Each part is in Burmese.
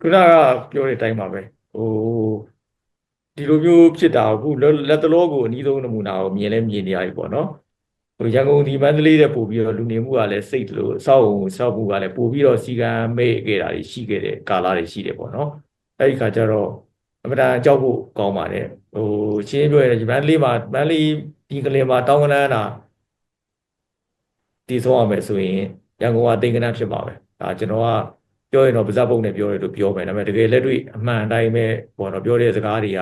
ခုနကပြောတဲ့အတိုင်းပါပဲဟိုဒီလိုမျိုးဖြစ်တာအခုလက်လက်တလောကိုအနည်းဆုံးနမူနာကိုမြင်လဲမြင်နေရပြီပေါ့နော်ဟိုရန်ကုန်ဒီမန္တလေးတဲ့ပို့ပြီးတော့လူနေမှုကလည်းစိတ်တလို့အဆောက်အုံဆောက်မှုကလည်းပို့ပြီးတော့စီကံမဲ့ခဲ့တာတွေရှိခဲ့တဲ့ကာလတွေရှိတယ်ပေါ့နော်အဲ့ဒီခါကျတော့အမှန်တန်ကြောက်ဖို့ကောင်းပါတယ်ဟိုရှင်းပြောရရင်မန္တလေးမှာမန္တလေးဒီကလေးမှာတောင်းကနန်းတာတည်ဆုံးရမယ်ဆိုရင်ရန်ကုန်ကတိန်ကနန်းဖြစ်ပါပဲဒါကျွန်တော်က ပြောရင်တော့ပါဇက်ပုံနဲ့ပြောရလို့ပြောမယ်ဒါပေမဲ့တကယ်လက်တွေ့အမှန်အတိုင်းပဲပေါ့နော်ပြောတဲ့စကားတွေက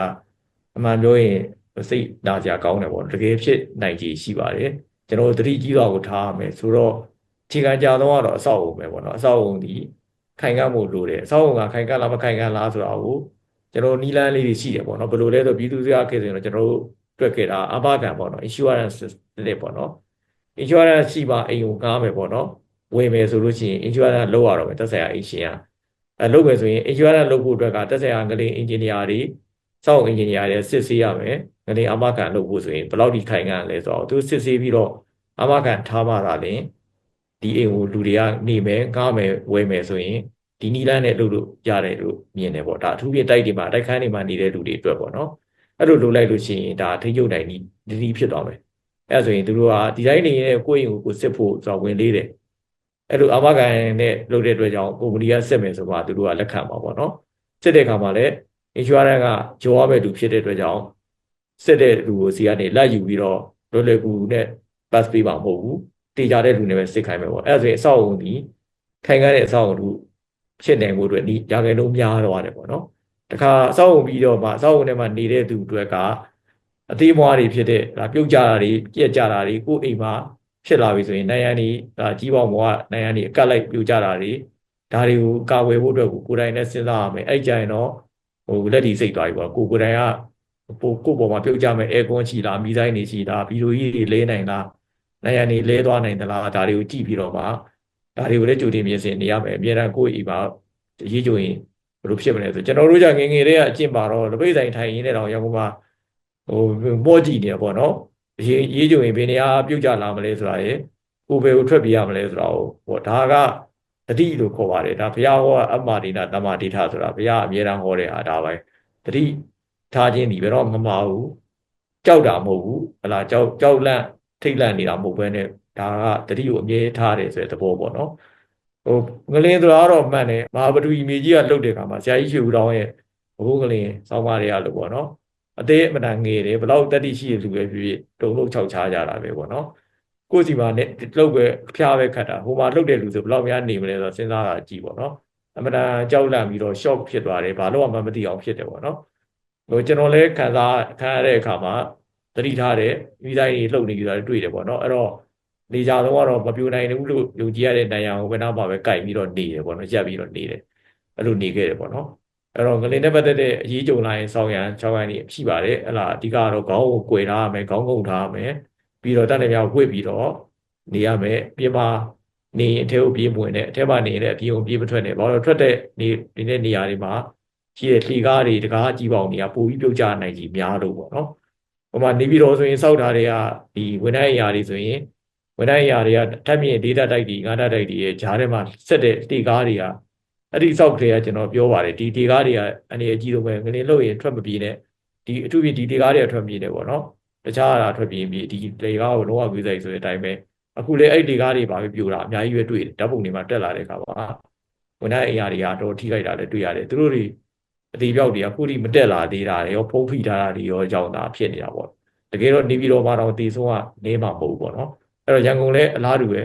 အမှန်ပြောရင်စိတ်နာစရာကောင်းတယ်ပေါ့တကယ်ဖြစ်နိုင်ခြေရှိပါတယ်ကျွန်တော်တို့တတိကြီးတော်ကိုထားရမယ်ဆိုတော့ခြေခံကြတော့ကတော့အဆောက်အုံပဲပေါ့နော်အဆောက်အုံဒီခိုင်ကမှုလို့တယ်အဆောက်အုံကခိုင်ကလားမခိုင်ကလားဆိုတာကိုကျွန်တော်နီလန်းလေးတွေရှိတယ်ပေါ့နော်ဘယ်လိုလဲဆိုပြည်သူ့စရာခေတ်ဆိုရင်တော့ကျွန်တော်တို့တွေ့ခဲ့တာအဘကံပေါ့နော် insurance လေးပေါ့နော် insurance ရှိပါအိမ်ကိုကားမယ်ပေါ့နော် ဝင်မယ်ဆိုလို့ရှိရင် insurance လောက်ရတော့မယ်တက်ဆိုင်ရာအိမ်ရှင်ကအဲလုပ်မယ်ဆိုရင် insurance လုပ်ဖို့အတွက်ကတက်ဆိုင်ရာငလင် engineer တွေစောင့် engineer တွေစစ်ဆေးရမယ်ငလင်အမခံလုပ်ဖို့ဆိုရင်ဘယ်လောက်ထိခိုင်ခံလဲဆိုတော့သူစစ်ဆေးပြီးတော့အမခံထားမှသာလင်ဒီအိမ်ကိုလူတွေကနေမယ်ကားမယ်ဝယ်မယ်ဆိုရင်ဒီနီလန်းနဲ့လုပ်လို့ရတယ်လို့မြင်တယ်ပေါ့ဒါအထူးဖြင့်တိုက်တွေမှာတိုက်ခန်းတွေမှာနေတဲ့လူတွေအတွက်ပေါ့နော်အဲ့လိုလုပ်လိုက်လို့ရှိရင်ဒါထိကျုပ်နိုင်ဒီဒီဖြစ်သွားမယ်အဲ့ဆိုရင်သူတို့ကဒီတိုင်းနေရဲ့ကိုယ့်အိမ်ကိုကိုစစ်ဖို့ဆိုတော့ဝင်လေးတယ် အဲ့လိုအာမခံနဲ့လုပ်တဲ့အတွက်ကြောင့်ကုမ္ပဏီကစစ်မယ်ဆိုမှသူတို့ကလက်ခံပါပေါ့နော်စစ်တဲ့အခါမှာလည်း insurance ကကြောရမဲ့သူဖြစ်တဲ့အတွက်ကြောင့်စစ်တဲ့လူကိုစီကနေလက်ယူပြီးတော့လွယ်လွယ်ကူကူနဲ့ pass ပေးမှာမဟုတ်ဘူးတေချာတဲ့လူနဲ့ပဲစစ်ခိုင်းမယ်ပေါ့အဲ့ဒါဆိုရင်အဆောက်အုံဒီခိုင်ခံတဲ့အဆောက်အုံလူဖြစ်နိုင်ဖို့အတွက်ဒီရာခိုင်နှုန်းများတော့တယ်ပေါ့နော်တခါအဆောက်အုံပြီးတော့မှအဆောက်အုံထဲမှာနေတဲ့သူတွေကအသေးမွားတွေဖြစ်တဲ့ဒါပြုတ်ကြတာတွေပြက်ကြတာတွေကိုယ်အိမ်မှာ ဖြစ်လာပြီဆိုရင်နိုင်ရန်ဒီဒါကြီးပေါင်းဘောကနိုင်ရန်ဒီအကတ်လိုက်ပြုတ်ကြတာတွေဒါတွေကိုကာဝယ်ဖို့အတွက်ကိုကိုယ်တိုင်နဲ့စဉ်းစားရမယ်အဲ့ကြရင်တော့ဟိုလက်ဒီစိတ်သွားပြီပေါ့ကိုကိုယ်တိုင်ကပိုကိုယ်ပေါ်မှာပြုတ်ကြမယ်အဲကွန်ချီလားမိဆိုင်နေချီလားဗီဒီယိုကြီးတွေလဲနိုင်လားနိုင်ရန်ဒီလဲသွားနိုင်သလားဒါတွေကိုကြည့်ပြီးတော့မှဒါတွေကိုလည်းကြိုတင်ပြင်ဆင်နေရမယ်အများအားကိုယ့်အိမ်မှာရေးကြိုရင်ဘယ်လိုဖြစ်မလဲဆိုကျွန်တော်တို့じゃငငယ်လေးကအကျင့်ပါတော့လက်ပိတ်ဆိုင်ထိုင်ရင်းနဲ့တော့ရန်ကုန်မှာဟိုမော့ကြည့်နေတယ်ပေါ့နော် ရေးရေးကြုံရင်ဘယ်နေရာပြုတ်ကြလာမလဲဆိုတာရယ်ကိုယ်ပဲကိုထွက်ပြေးရမလဲဆိုတာကိုဟောဒါကတတိလို့ခေါ်ပါတယ်ဒါဘုရားဟောအမ္မာဒိနာတမ္မာဒိဋ္ဌဆိုတာဘုရားအမြဲတမ်းဟောတဲ့အားဒါပဲတတိထားခြင်းဒီဘယ်တော့မမှားဘူးကြောက်တာမဟုတ်ဘူးဟလာကြောက်ကြောက်လန့်ထိတ်လန့်နေတာမဟုတ်ဘဲနဲ့ဒါကတတိကိုအမြဲထားတယ်ဆိုတဲ့သဘောပေါ့နော်ဟိုငလင်းဆိုတာကတော့မှန်တယ်မဟာပထဝီမြေကြီးကလှုပ်တဲ့အခါမှာဆရာကြီးရွှေဦးတောင်းရဲ့ဘိုးကလင်းစောင်းမတွေကလို့ပေါ့နော် အသေးအမတန်ငယ်တယ်ဘလောက်တတိရှိတဲ့လူပဲဖြစ်ဖြစ်တုံလုံးခြောက်ချားကြတာပဲပေါ့နော်ကိုယ်စီမှာနဲ့လှုပ်ပဲဖျားပဲခတ်တာဟိုမှာလှုပ်တဲ့လူဆိုဘလောက်များနေမလဲဆိုတော့စဉ်းစားတာကြည့်ပေါ့နော်အမတန်ကြောက်လန့်ပြီးတော့ shock ဖြစ်သွားတယ်ဘာလို့မှမသိအောင်ဖြစ်တယ်ပေါ့နော်ဟိုကျွန်တော်လည်းခံစားခံရတဲ့အခါမှာတတိထားတယ်မိသားကြီးလှုပ်နေကြတာတွေ့တယ်ပေါ့နော်အဲ့တော့နေကြတော့ကတော့မပြိုနိုင်ဘူးလို့ယုံကြည်ရတဲ့နိုင်အောင်ဘယ်တော့မှပဲကြိုက်ပြီးတော့နေတယ်ပေါ့နော်ရက်ပြီးတော့နေတယ်အဲ့လိုနေခဲ့တယ်ပေါ့နော် အဲ့တော့ငလင်နဲ့ပတ်သက်တဲ့အရေးကြုံလာရင်ဆောင်းရံချောင်းရံနေရှိပါတယ်အဲ့လားအဓိကတော့ခေါင်းကိုကွယ်ထားရမယ်ခေါင်းကုပ်ထားရမယ်ပြီးတော့တန်တယ်များဝှေ့ပြီးတော့နေရမယ်ပြင်မာနေရင်အထဲကိုပြေးမဝင်နဲ့အထဲမှာနေရင်လည်းအပြေးကိုပြေးမထွက်နဲ့ဘာလို့ထွက်တဲ့နေနေတဲ့နေရာတွေမှာရှိတဲ့လှေကားတွေတကားကြီးပေါင်တွေကပိုပြီးပြုတ်ကျနိုင်ကြီးများလို့ပေါ့နော်ဟိုမှာနေပြီးတော့ဆိုရင်စောက်ထားတွေကဒီဝန်ထမ်းအရာတွေဆိုရင်ဝန်ထမ်းအရာတွေကထပ်မြင့်ဒေတာတိုက်တွေငါးတာတိုက်တွေရဲ့ဂျားထဲမှာဆက်တဲ့လှေကားတွေက အဲ့ဒီစောက်တွေကကျွန်တော်ပြောပါတယ်ဒီဒီကားတွေကအနေအကြီးဆုံးပဲငလင်လို့ရင်ထွက်မပြေးနဲ့ဒီအထူးဖြင့်ဒီဒီကားတွေကထွက်ပြေးတယ်ပေါ့နော်တခြားအရာထွက်ပြေးပြီးဒီလေကားကိုလုံးဝကွေးဆိုင်ဆိုတဲ့အတိုင်းပဲအခုလေအဲ့ဒီကားတွေပါပဲပြိုတာအများကြီးပဲတွေ့တယ်ဓာတ်ပုံတွေမှာတက်လာတဲ့အခါပါဝန်ထမ်းအရာတွေကတော့ထိခိုက်တာလည်းတွေ့ရတယ်သူတို့တွေအသေးပြောက်တွေကအခုထိမတက်လာသေးတာရောဖုံးဖိထားတာတွေရောကြောင့်သာဖြစ်နေတာပေါ့တကယ်တော့နေပြည်တော်မှာတော့တည်ဆုံးကနေမှာမဟုတ်ဘူးပေါ့နော်အဲ့တော့ရန်ကုန်လည်းအလားတူပဲ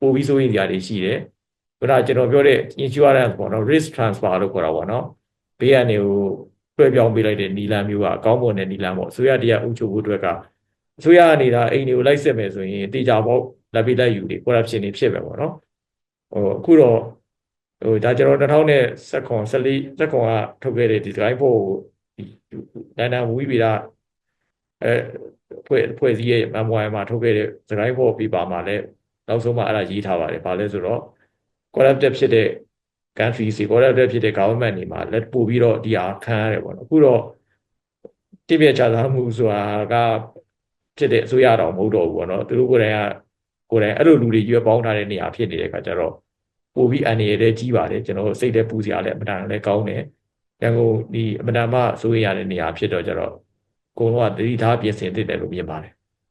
ပို့ပြီးစိုးရိမ်ကြတွေရှိတယ် ခုနကျွန်တော်ပြောတဲ့ insurance ပေါ့နော် risk transfer လို့ခေါ်တာပေါ့နော်ဘေးကနေဟိုလွှဲပြောင်းပေးလိုက်တဲ့နီလန်မျိုးကအကောင်းပေါ်တဲ့နီလန်ပေါ့အစိုးရတရားအုပ်ချုပ်ဖို့အတွက်ကအစိုးရအနေနဲ့အိမ်တွေကိုလိုက်စစ်မယ်ဆိုရင်တေချာပေါ့လက်ပေးလက်ယူတွေ corruption တွေဖြစ်မယ်ပေါ့နော်ဟိုအခုတော့ဟိုဒါကျွန်တော်2019 14 14ကထုတ်ခဲ့တဲ့ဒီ guide ဖို့ဒီနန္ဒဝီဗီရာအဲဖွဲ့ဖွဲ့စည်းရဲ့ memoir မှာထုတ်ခဲ့တဲ့ guide ဖို့ပြပါမှာလည်းနောက်ဆုံးမှအဲ့ဒါရေးထားပါတယ်ဘာလဲဆိုတော့ corrupted ဖြစ်တဲ့ country စီ corrupted ဖြစ်တဲ့ government တွေမှာလက်ပို့ပြီးတော့ဒီဟာခံရတယ်ပေါ့နော်အခုတော့တိပြချသားမှုဆိုတာကဖြစ်တဲ့အစိုးရတော်မဟုတ်တော့ဘူးပေါ့နော်သူတို့ကိုယ်တိုင်ကကိုယ်တိုင်အဲ့လိုလူတွေရွေးပေါင်းထားတဲ့နေရာဖြစ်နေတဲ့အခါကျတော့ပို့ပြီးအန္တရာယ်တွေကြီးပါတယ်ကျွန်တော်တို့စိတ်ထဲပူစရာလည်းအမှန်တန်လည်းကောင်းတယ်ရန်ကုန်ဒီအမှန်တန်မှစိုးရိမ်ရတဲ့နေရာဖြစ်တော့ကြတော့အကုန်လုံးကတတိထားပြင်ဆင်သင့်တယ်လို့မြင်ပါတယ်